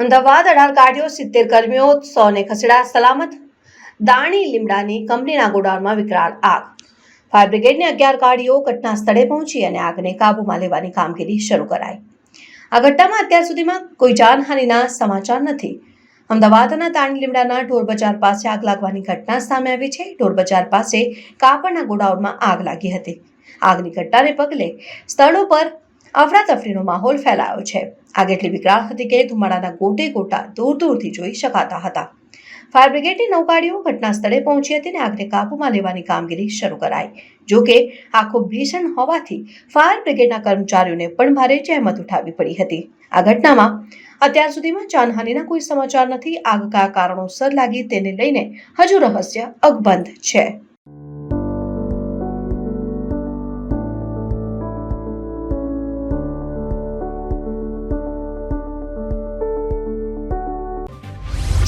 અમદાવાદ અઢાર ગાડીઓ સિત્તેર કર્મીઓ, સોને ખસેડા, સલામત. દાણી, લીમડાની કંપનીના ગોડાઉનમાં વિકરાળ આગ. ફાયર બ્રિગેડની અગિયાર ગાડીઓ ઘટના સ્થળે પહોંચી અને આગને કાબૂમાં લેવાની કામગીરી શરૂ કરાઈ. આ ઘટનામાં અત્યાર સુધીમાં કોઈ જાનહાનિના સમાચાર નથી. અમદાવાદના દાણી, લીમડાના ઢોર બજાર પાસે આગ લાગવાની ઘટના સામે આવી છે. ઢોર બજાર પાસે કાપડના ગોડાઉનમાં આગ લાગી હતી. આગની ઘટનાને પગલે સ્થળો પર અફરાતફરીનો માહોલ ફેલાયો છે. આગ એટલી વિકરાળ હતી કે ધુમાડાના ગોટે ગોટા દૂર દૂરથી જોઈ શકાતા હતા. ફાયર બ્રિગેડની નૌકાડીઓ ઘટના સ્થળે પહોંચી હતી અને આગને કાબૂમાં લેવાની કામગીરી શરૂ કરાઈ. જો કે, આખો ભીષણ હોવાથી ફાયર બ્રિગેડના કર્મચારીઓને પણ ભારે જહેમત ઉઠાવવી પડી હતી. આ ઘટનામાં અત્યાર સુધીમાં જાનહાનિના કોઈ સમાચાર નથી. આગ કયા કારણોસર લાગી તેને લઈને હજુ રહસ્ય અકબંધ છે.